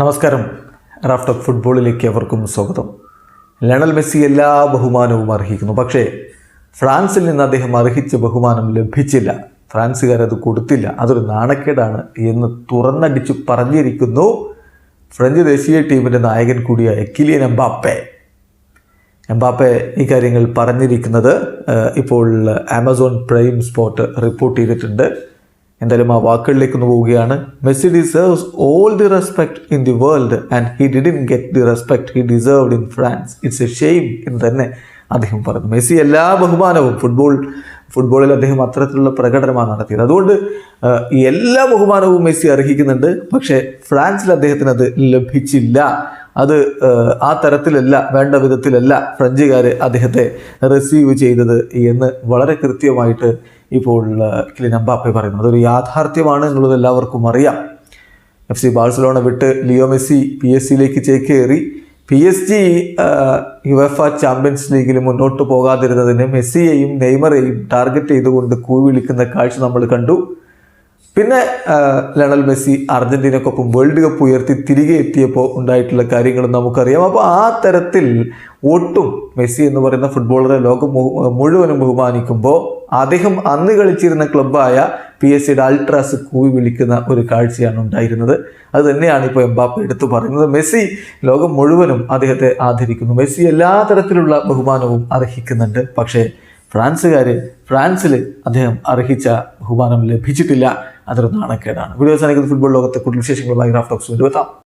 നമസ്കാരം. റാഫ്റ്റർ ഫുട്ബോളിലേക്ക് അവർക്കും സ്വാഗതം. ലണൽ മെസ്സി എല്ലാ ബഹുമാനവും അർഹിക്കുന്നു. പക്ഷേ ഫ്രാൻസിൽ നിന്ന് അദ്ദേഹം അർഹിച്ച ബഹുമാനം ലഭിച്ചില്ല. ഫ്രാൻസുകാരത് കൊടുത്തില്ല. അതൊരു നാണക്കേടാണ് എന്ന് തുറന്നടിച്ചു പറഞ്ഞിരിക്കുന്നു ഫ്രഞ്ച് ദേശീയ ടീമിന്റെ നായകൻ കൂടിയായ കിലിയൻ എംബാപ്പെ. എംബാപ്പെ ഈ കാര്യങ്ങൾ പറഞ്ഞിരിക്കുന്നത് ഇപ്പോൾ ആമസോൺ പ്രൈം സ്പോട്ട് റിപ്പോർട്ട് ചെയ്തിട്ടുണ്ട്. എന്തായാലും ആ വാക്കുകളിലേക്ക് ഒന്ന് പോവുകയാണ്. Messi deserves all the respect in the world and he didn't get the respect he deserved in France it's a shame എന്ന് തന്നെ അദ്ദേഹം പറഞ്ഞു. മെസ്സി എല്ലാ ബഹുമാനവും ഫുട്ബോൾ ഫുട്ബോളിൽ അദ്ദേഹം അത്തരത്തിലുള്ള പ്രകടനമാണ് നടത്തിയത്. അതുകൊണ്ട് എല്ലാ ബഹുമാനവും മെസ്സി അർഹിക്കുന്നുണ്ട്. പക്ഷേ ഫ്രാൻസിൽ അദ്ദേഹത്തിന് അത് ലഭിച്ചില്ല. അത് ആ, തരത്തിലല്ല വേണ്ട വിധത്തിലല്ല ഫ്രഞ്ചുകാർ അദ്ദേഹത്തെ റിസീവ് ചെയ്തത് എന്ന് വളരെ കൃത്യമായിട്ട് ഇപ്പോൾ എംബാപ്പെ പറയുന്നു. അതൊരു യാഥാർത്ഥ്യമാണ് എന്നുള്ളത് എല്ലാവർക്കും അറിയാം. എഫ് സി ബാഴ്സലോണ വിട്ട് ലിയോ മെസ്സി പി എസ് സിയിലേക്ക് ചേക്കേറി. P S G UEFA champions ലീഗിൽ മുന്നോട്ട് പോകാതിരുന്നതിന് മെസ്സിയെയും നെയ്മറെയും ടാർഗറ്റ് ചെയ്തുകൊണ്ട് കൂവിളിക്കുന്ന കാഴ്ച നമ്മൾ കണ്ടു. പിന്നെ ലണൽ മെസ്സി അർജന്റീനക്കൊപ്പം വേൾഡ് കപ്പ് ഉയർത്തി തിരികെ എത്തിയപ്പോൾ ഉണ്ടായിട്ടുള്ള കാര്യങ്ങൾ നമുക്കറിയാം. അപ്പോൾ ആ തരത്തിൽ ഒട്ടും മെസ്സി എന്ന് പറയുന്ന ഫുട്ബോളറെ ലോകം മുഴുവനും ബഹുമാനിക്കുമ്പോൾ അദ്ദേഹം അന്ന് കളിച്ചിരുന്ന ക്ലബ്ബായ പി എസ് സിയുടെ അൾട്രാസ് കൂവി വിളിക്കുന്ന ഒരു കാഴ്ചയാണ് ഉണ്ടായിരുന്നത്. അത് തന്നെയാണ് ഇപ്പോൾ എംബാപ്പ എടുത്തു പറയുന്നത്. മെസ്സി ലോകം മുഴുവനും അദ്ദേഹത്തെ ആദരിക്കുന്നു. മെസ്സി എല്ലാ തരത്തിലുള്ള ബഹുമാനവും അർഹിക്കുന്നുണ്ട്. പക്ഷേ ഫ്രാൻസുകാർ ഫ്രാൻസിൽ അദ്ദേഹം അർഹിച്ച ബഹുമാനം ലഭിച്ചിട്ടില്ല. അതൊരു നാണക്കേടാണ്. വീഡിയോ സാധിക്കുന്ന ഫുട്ബോൾ ലോകത്തെ കൂടുതൽ വിശേഷങ്ങളുമായി ഗ്രാഫ് ടോക്സ് കൊണ്ടുവെത്താം